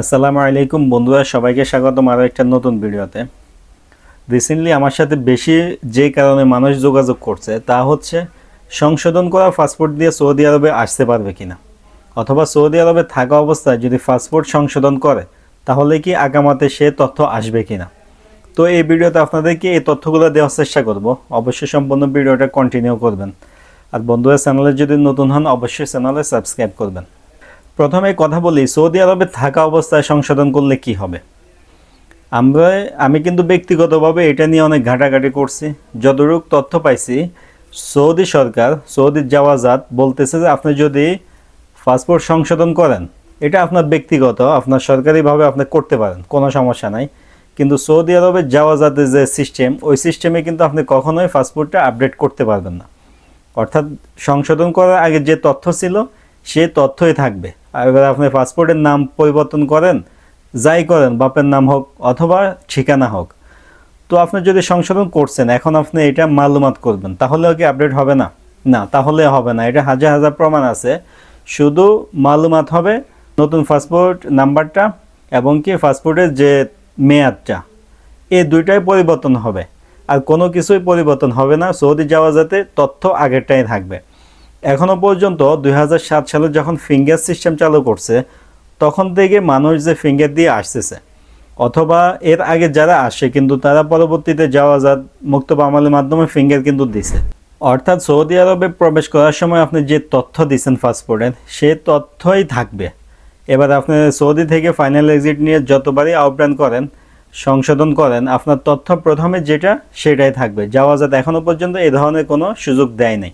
আসসালামু আলাইকুম বন্ধুরা, সবাইকে স্বাগতম আরও একটা নতুন ভিডিওতে। রিসেন্টলি আমার সাথে বেশি যে কারণে মানুষ যোগাযোগ করছে তা হচ্ছে সংশোধন করা পাসপোর্ট দিয়ে সৌদি আরবে আসতে পারবে কিনা? অথবা সৌদি আরবে থাকা অবস্থায় যদি পাসপোর্ট সংশোধন করে, তাহলে কি আগামাতে সে তথ্য আসবে কিনা? তো এই ভিডিওতে আপনাদেরকে এই তথ্যগুলো দেওয়ার চেষ্টা করব। অবশ্যই সম্পূর্ণ ভিডিওটা কন্টিনিউ করবেন। আর বন্ধুরা, চ্যানেলে যদি নতুন হন, অবশ্যই চ্যানেলে সাবস্ক্রাইব করবেন। প্রথমে কথা বলি, সৌদি আরবে থাকা অবস্থায় সংশোধন করলে কি হবে? আমরা, আমি কিন্তু ব্যক্তিগতভাবে এটা নিয়ে অনেক ঘাটাঘাটি করছি। যতটুকু তথ্য পাইছি, সৌদি সরকার, সৌদির জাওয়াজাত বলতেছে যে আপনি যদি পাসপোর্ট সংশোধন করেন, এটা আপনার ব্যক্তিগত, আপনার সরকারিভাবে আপনি করতে পারেন, কোনো সমস্যা নাই। কিন্তু সৌদি আরবের জাওয়াজাতের যে সিস্টেম, ওই সিস্টেমে কিন্তু আপনি কখনোই পাসপোর্টটা আপডেট করতে পারবেন না। অর্থাৎ সংশোধন করার আগে যে তথ্য ছিল, সে তথ্যই থাকবে। এবার আপনি পাসপোর্টের নাম পরিবর্তন করেন, যাই করেন, বাপের নাম হোক অথবা ঠিকানা হোক। তো আপনি যদি সংশোধন করছেন, এখন আপনি এটা মালুমাত করবেন, তাহলেও কি আপডেট হবে না? না, তাহলে হবে না। এটা হাজার হাজার প্রমাণ আছে। শুধু মালুমাত হবে নতুন পাসপোর্ট নাম্বারটা এবং কি পাসপোর্টের যে মেয়াদটা। এই দুইটাই পরিবর্তন হবে। আর কোনো কিছুই পরিবর্তন হবে না। সৌদি যাওয়া যাতে তথ্য আগেরটাই থাকবে। এখনও পর্যন্ত দু হাজার সাত সালে যখন ফিঙ্গার সিস্টেম চালু করছে, তখন থেকে মানুষ যে ফিঙ্গার দিয়ে আসতেছে, অথবা এর আগে যারা আসে কিন্তু তারা পরবর্তীতে যাওয়াজাত মুক্ত বামালের মাধ্যমে ফিঙ্গার কিন্তু দিছে। অর্থাৎ সৌদি আরবে প্রবেশ করার সময় আপনি যে তথ্য দিচ্ছেন পাসপোর্টের, সে তথ্যই থাকবে। এবার আপনি সৌদি থেকে ফাইনাল এক্সিট নিয়ে যতবারই আহ্বান করেন, সংশোধন করেন, আপনার তথ্য প্রথমে যেটা, সেটাই থাকবে। যাওয়া যাওয়াজাত এখনও পর্যন্ত এ ধরনের কোনো সুযোগ দেয় নাই।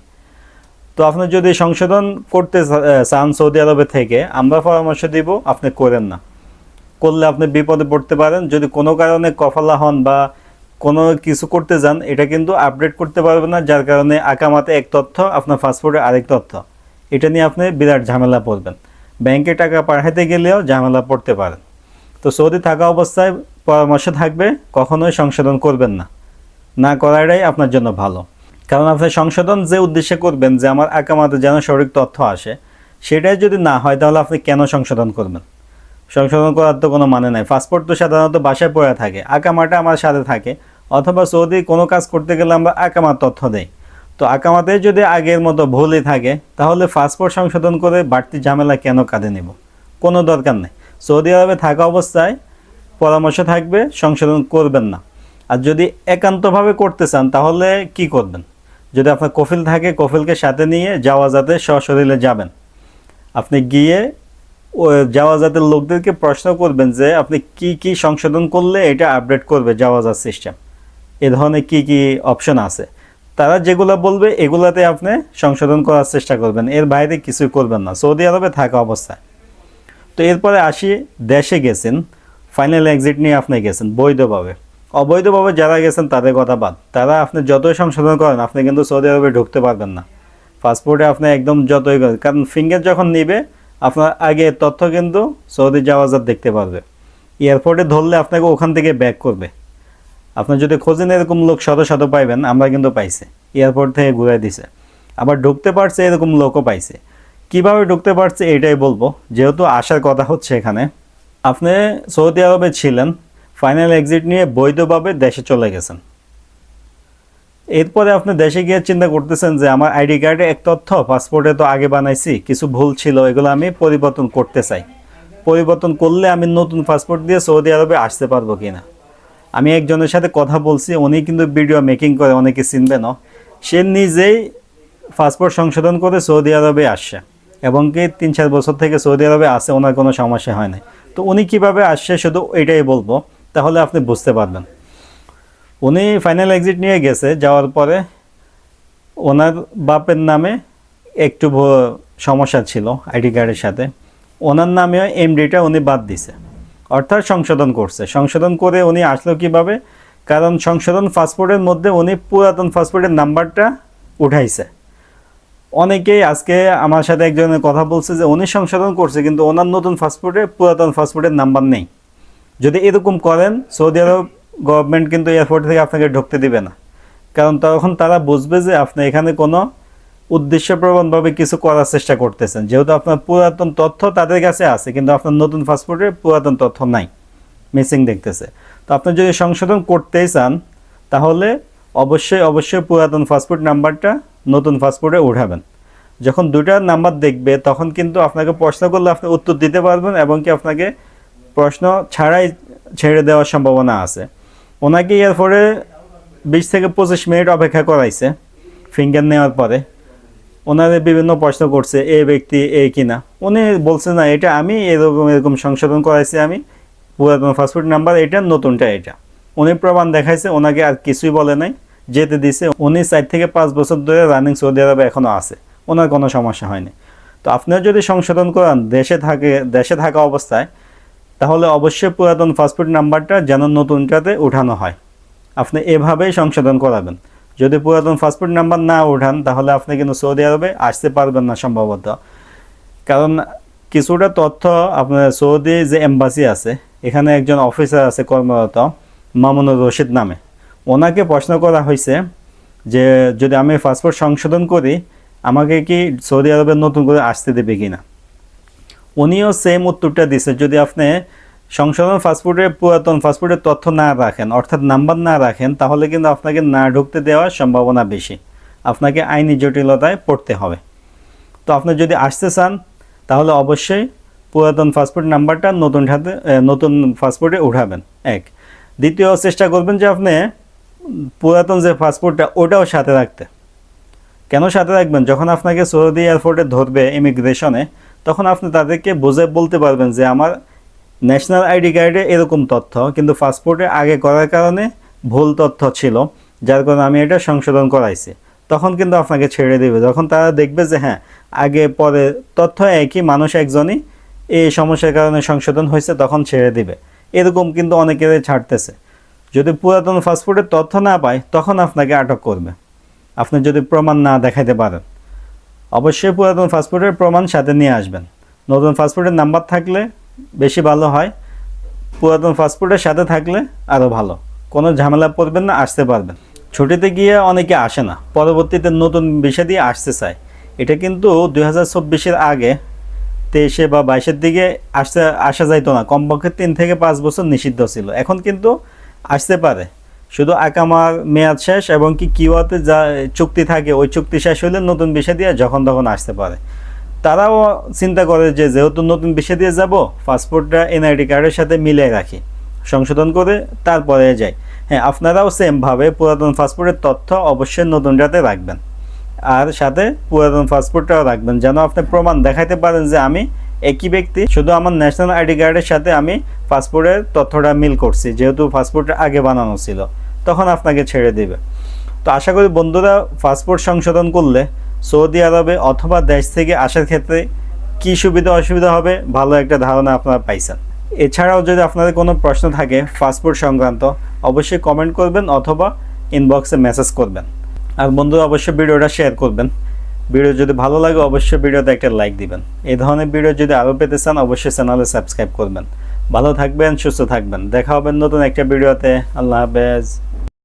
তো আপনি যদি সংশোধন করতে চান সৌদি আরবে থেকে, আমরা পরামর্শ দিব, আপনি করেন না। করলে আপনি বিপদে পড়তে পারেন। যদি কোনো কারণে কফালা হন বা কোনো কিছু করতে যান, এটা কিন্তু আপডেট করতে পারবেন না, যার কারণে আকামাতে এক তথ্য, আপনার পাসপোর্টে আরেক তথ্য। এটা নিয়ে আপনি বিরাট ঝামেলা পড়বেন। ব্যাংকে টাকা পাঠাতে গেলেও ঝামেলা পড়তে পারেন। তো সৌদি থাকা অবস্থায় পরামর্শ থাকবে, কখনোই সংশোধন করবেন না। না করাটাই আপনার জন্য ভালো। কারণ আপনি সংশোধন যে উদ্দেশ্যে করবেন, যে আমার আকামাতে যেন সঠিক তথ্য আসে, সেটাই যদি না হয়, তাহলে আপনি কেন সংশোধন করবেন? সংশোধন করার তো কোনো মানে নাই। পাসপোর্ট তো সাধারণত বাসায় পড়ে থাকে, আকামাটা আমার সাথে থাকে, অথবা সৌদি কোনো কাজ করতে গেলে আমরা আকামার তথ্য দেই। তো আকামাতে যদি আগের মতো ভুলই থাকে, তাহলে পাসপোর্ট সংশোধন করে বাড়তি ঝামেলা কেন কাঁধে নেব? কোনো দরকার নেই। সৌদি আরবে থাকা অবস্থায় পরামর্শ থাকবে, সংশোধন করবেন না। আর যদি একান্তভাবে করতে চান, তাহলে কি করবেন? যদি আপনার কফিল থাকে, কফিলকে সাথে নিয়ে যাওয়া যাতে সশরীরে যাবেন। আপনি গিয়ে ও যাওয়াজাতের লোকদেরকে প্রশ্ন করবেন যে, আপনি কি কি সংশোধন করলে এটা আপডেট করবে যাওয়াজাত সিস্টেম? এ ধরনের কি কি অপশন আছে? তারা যেগুলো বলবে, এগুলাতে আপনি সংশোধন করার চেষ্টা করবেন। এর বাইরে কিছুই করবেন না। সৌদি আরবে থাকা অবস্থায়। তো এরপরে আসি, দেশে গেছেন। ফাইনাল এক্সিট নিয়ে আপনি গেছেন, বৈধভাবে। অবৈধভাবে যারা গেছেন তাদের কথা বাদ। তারা আপনি যতই সংশোধন করেন, আপনি কিন্তু সৌদি আরবে ঢুকতে পারবেন না। পাসপোর্টে আপনি একদম যতই করেন, কারণ ফিঙ্গার যখন নিবে, আপনার আগে তথ্য কিন্তু সৌদি যাওয়াজাত দেখতে পারবে। এয়ারপোর্টে ধরলে আপনাকে ওখান থেকে ব্যাক করবে। আপনি যদি খোঁজেন এরকম লোক শত শত পাইবেন, আমরা কিন্তু পাইছি। এয়ারপোর্ট থেকে ঘুরে দিছে। আবার ঢুকতে পারছে, এরকম লোকও পাইছে। কীভাবে ঢুকতে পারছে, এটাই বলব। যেহেতু আসার কথা হচ্ছে এখানে, আপনি সৌদি আরবে ছিলেন ফাইনাল এক্সিট নিয়ে বৈধভাবে দেশে চলে গেছেন। এরপরে আপনি দেশে গিয়ে চিন্তা করতেছেন যে আমার আইডি কার্ডে এক তথ্য, পাসপোর্টে তো আগে বানাইছি, কিছু ভুল ছিল, এগুলো আমি পরিবর্তন করতে চাই। পরিবর্তন করলে আমি নতুন পাসপোর্ট দিয়ে সৌদি আরবে আসতে পারব কিনা? আমি একজনের সাথে কথা বলছি, উনি কিন্তু ভিডিও মেকিং করে, অনেকে চিনবেনও সে নিজেই পাসপোর্ট সংশোধন করে সৌদি আরবে আসছে এবং কি তিন চার বছর থেকে সৌদি আরবে আসে ওনার কোনো সমস্যা হয় না তো উনি কীভাবে আসছে, শুধু এটাই বলব। তাহলে আপনি বুঝতে পারবেন উনি ফাইনাল এক্সিট নিয়ে গেছে, যাওয়ার পরে ওনার বাপের নামে একটু সমস্যা ছিল আইডি কার্ডের সাথে। ওনার নামেও এমডিটা উনি বাদ দিছে, অর্থাৎ সংশোধন করছে। সংশোধন করে উনি আসলো কীভাবে? কারণ সংশোধন পাসপোর্টের মধ্যে উনি পুরাতন পাসপোর্টের নাম্বারটা উঠাইছে। অনেকেই আজকে আমার সাথে একজনের কথা বলছে যে উনি সংশোধন করছে, কিন্তু ওনার নতুন পাসপোর্টে পুরাতন পাসপোর্টের নাম্বার নেই। যদি এরকম করেন, সৌদি আরব গভর্নমেন্ট কিন্তু এয়ারপোর্ট থেকে আপনাকে ঢুকতে দিবে না। কারণ তখন তারা বুঝবে যে আপনি এখানে কোনো উদ্দেশ্যপ্রবণভাবে কিছু করার চেষ্টা করতেছেন। যেহেতু আপনার পুরাতন তথ্য তাদের কাছে আছে, কিন্তু আপনার নতুন পাসপোর্টে পুরাতন তথ্য নাই মিসিং দেখতেছে। তো আপনি যদি সংশোধন করতেই চান, তাহলে অবশ্যই অবশ্যই পুরাতন পাসপোর্ট নাম্বারটা নতুন পাসপোর্টে উঠাবেন। যখন দুইটা নাম্বার দেখবে, তখন কিন্তু আপনাকে প্রশ্ন করলে আপনি উত্তর দিতে পারবেন এবং কি আপনাকে প্রশ্ন, ছাড়াই ছেড়ে দেওয়ার সম্ভাবনা আছে। ওনাকে এরপরে বিশ থেকে পঁচিশ মিনিট অপেক্ষা করাইছে ফিঙ্গার নেওয়ার পরে। ওনাদের বিভিন্ন প্রশ্ন করছে, এ ব্যক্তি এ কিনা। উনি বলছে, না, এটা আমি এরকম এরকম সংশোধন করাইছি আমি। পুরাতন ফাস্টফুড নাম্বার, এটা নতুনটা এটা। উনি প্রমাণ দেখাইছে, ওনাকে আর কিছুই বলে নাই, যেতে দিছে। উনি চার থেকে পাঁচ বছর ধরে রানিং সৌদি আরবে এখনও আছে, ওনার কোনো সমস্যা হয়নি। তো আপনিও যদি সংশোধন করান, দেশে থাকে, দেশে থাকা অবস্থায় তাহলে অবশ্যই পুরাতন পাসপোর্ট নাম্বারটা যেন নতুনটাতে উঠানো হয়। আপনি এভাবেই সংশোধন করাবেন। যদি পুরাতন পাসপোর্ট নাম্বার না উঠান, তাহলে আপনি কিন্তু সৌদি আরবে আসতে পারবেন না সম্ভবত। কারণ কিছুটা তথ্য আপনার সৌদি যে এম্বাসি আছে, এখানে একজন অফিসার আছে কর্মরত, মামুনুর রশিদ নামে। ওনাকে প্রশ্ন করা হয়েছে যে, যদি আমি পাসপোর্ট সংশোধন করি, আমাকে কি সৌদি আরবে নতুন করে আসতে দেবে কিনা? উনিও সেম উত্তরটা দিছে যদি আপনি সংশোধন পাসপোর্টে পুরাতন ফাস্টফুডের তথ্য না রাখেন অর্থাৎ নাম্বার না রাখেন তাহলে কিন্তু আপনাকে না ঢুকতে দেওয়ার সম্ভাবনা বেশি। আপনাকে আইনি জটিলতায় পড়তে হবে। তো আপনি যদি আসতে চান তাহলে অবশ্যই পুরাতন পাসপোর্ট নাম্বারটা নতুন এ, নতুন ফাস্টফুডে উঠাবেন। এক। দ্বিতীয় চেষ্টা করবেন যে আপনি পুরাতন যে ফাস্টফুডটা ওটাও সাথে রাখতে। কেন সাথে রাখবেন? যখন আপনাকে সৌদি এয়ারপোর্টে ধরবে ইমিগ্রেশনে তখন আপনি তাদেরকে বুঝে বলতে পারবেন যে আমার ন্যাশনাল আইডি কার্ডে এরকম তথ্য, কিন্তু পাসপোর্টে আগে করার কারণে ভুল তথ্য ছিল, যার কারণে আমি এটা সংশোধন করাইছি। তখন কিন্তু আপনাকে ছেড়ে দেবে। যখন তারা দেখবে যে হ্যাঁ আগে পরে তথ্য একই, মানুষ একজনই এই সমস্যার কারণে সংশোধন হয়েছে, তখন ছেড়ে দিবে। এরকম কিন্তু অনেকেরই ছাড়তেছে। যদি পুরাতন পাসপোর্টের তথ্য না পায়, তখন আপনাকে আটক করবে। আপনি যদি প্রমাণ না দেখাইতে পারেন। অবশ্যই পুরাতন পাসপোর্টের প্রমাণ সাথে নিয়ে আসবেন। নতুন পাসপোর্টের নাম্বার থাকলে বেশি ভালো হয়। পুরাতন পাসপোর্টের সাথে থাকলে আরও ভালো। কোনো ঝামেলা পড়বেন না, আসতে পারবেন। ছুটিতে গিয়ে অনেকে আসে না। পরবর্তীতে নতুন বিষয় দিয়ে আসতে চায়। এটা কিন্তু দুই হাজার চব্বিশের আগে তেইশে বা বাইশের দিকে আসতে, আসা যাইতো না। কমপক্ষে তিন থেকে পাঁচ বছর নিষিদ্ধ ছিল। এখন কিন্তু আসতে পারে। শুধু আকামার মেয়াদ শেষ এবং কি কিওয়াতে যা চুক্তি থাকে, ওই চুক্তি শেষ হলে নতুন বিষয় দিয়ে যখন তখন আসতে পারে। তারাও চিন্তা করে যে যেহেতু নতুন বিষয় দিয়ে যাব, পাসপোর্টটা এনআইডি কার্ডের সাথে মিলিয়ে রাখি, সংশোধন করে তারপরে যাই। হ্যাঁ আপনারাও সেমভাবে পুরাতন পাসপোর্টের তথ্য অবশ্যই নতুনটাতে রাখবেন। আর সাথে পুরাতন পাসপোর্টটাও রাখবেন, যেন আপনি প্রমাণ দেখাতে পারেন যে আমি একই ব্যক্তি, শুধু আমার ন্যাশনাল আইডি কার্ডের সাথে আমি পাসপোর্টের তথ্যটা মিল করছি, যেহেতু পাসপোর্টটা আগে বানানো ছিল। তখন আপনাকে ছেড়ে দেবে। তো আশা করি বন্ধুরা পাসপোর্ট সংশোধন করলে সৌদি আরবে অথবা দেশ থেকে আসার ক্ষেত্রে কী সুবিধা অসুবিধা হবে, ভালো একটা ধারণা আপনারা পাইছেন। এছাড়াও যদি আপনাদের কোনো প্রশ্ন থাকে পাসপোর্ট সংক্রান্ত, অবশ্যই কমেন্ট করবেন অথবা ইনবক্সে মেসেজ করবেন। আর বন্ধুরা অবশ্যই ভিডিওটা শেয়ার করবেন। ভিডিও যদি ভালো লাগে, অবশ্যই ভিডিওতে একটা লাইক দিবেন। এই ধরনের ভিডিও যদি আরও পেতে চান, অবশ্যই চ্যানেলে সাবস্ক্রাইব করবেন। ভালো থাকবেন সুস্থ থাকবেন। দেখা হবে নতুন একটা ভিডিওতে। আল্লাহ হাফেজ।